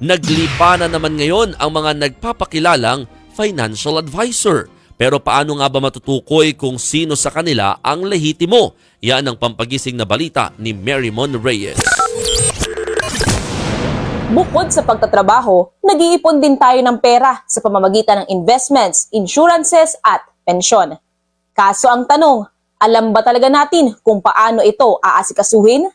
Naglipa na naman ngayon ang mga nagpapakilalang financial advisor. Pero paano nga ba matutukoy kung sino sa kanila ang lehitimo? Yan ang pampagising na balita ni Mary Mon Reyes. Bukod sa pagtatrabaho, nag-iipon din tayo ng pera sa pamamagitan ng investments, insurances at pensyon. Kaso ang tanong, alam ba talaga natin kung paano ito aasikasuhin?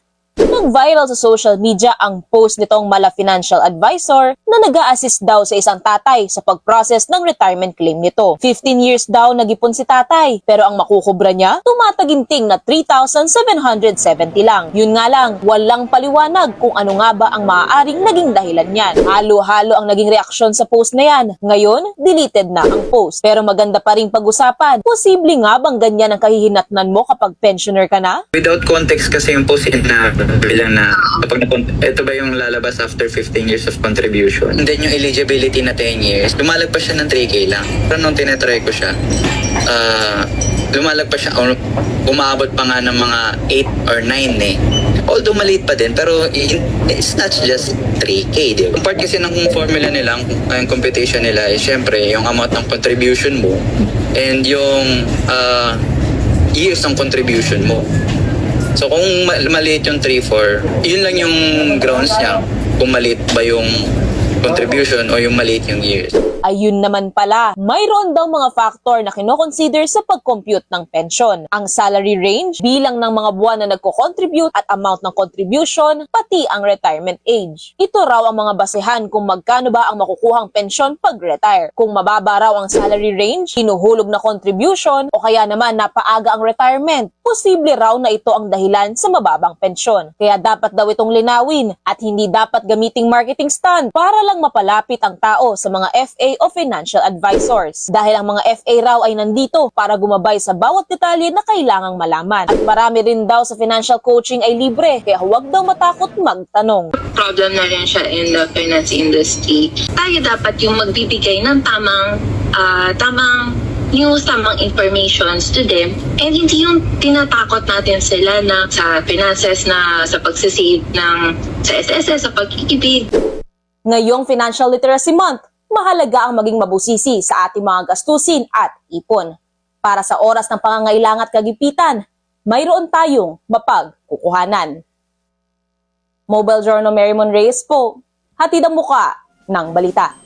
Nag-viral sa social media ang post nitong mala financial advisor na nag assist daw sa isang tatay sa pag-process ng retirement claim nito. 15 years daw nagipon si tatay, pero ang makukubra niya, tumataginting na 3,770 lang. Yun nga lang, walang paliwanag kung ano nga ba ang maaaring naging dahilan niyan. Halo-halo ang naging reaksyon sa post na yan. Ngayon, deleted na ang post. Pero maganda pa rin pag-usapan. Posible nga bang ganyan ang kahihinatnan mo kapag pensioner ka na? Without context kasi yung post na bilang na kapag ito ba yung lalabas after 15 years of contribution. And then yung eligibility na 10 years, lumalagpas siya ng 3K lang. Pero nung tinetry ko siya, ah lumalagpas siya, or umaabot pa nga ng mga 8 or 9 eh. Although maliit pa din, pero it's not just 3K, di ba? Part kasi ng formula nila, ang, computation nila, is syempre yung amount ng contribution mo and yung ah, years ng contribution mo. So kung ma- maliit yung 3-4, yun lang yung grounds niya. Kung maliit ba yung contribution o yung maliit yung years. Ayun naman pala, mayroon daw mga factor na kinoconsider sa pag-compute ng pensyon. Ang salary range, bilang ng mga buwan na nagko-contribute at amount ng contribution, pati ang retirement age. Ito raw ang mga basehan kung magkano ba ang makukuhang pensyon pag-retire. Kung mababa raw ang salary range, hinuhulog na contribution, o kaya naman napaaga ang retirement, posible raw na ito ang dahilan sa mababang pensyon. Kaya dapat daw itong linawin at hindi dapat gamiting marketing stunt para lang mapalapit ang tao sa mga FA o financial advisors. Dahil ang mga FA raw ay nandito para gumabay sa bawat detalye na kailangang malaman. At marami rin daw sa financial coaching ay libre, kaya huwag daw matakot magtanong. problem na rin siya in the finance industry. Tayo dapat yung magbibigay ng tamang ah, tamang news, tamang informations to them and hindi yung tinatakot natin sila na sa finances na sa pagsisave ng sa SSS, sa pag-ibig, Ngayong Financial Literacy Month, mahalaga ang maging mabusisi sa ating mga gastusin at ipon. Para sa oras ng pangangailangan at kagipitan, mayroon tayong mapagkukuhanan. Mobile Journal Mary Mon Reyes po, hatid ang muka ng balita.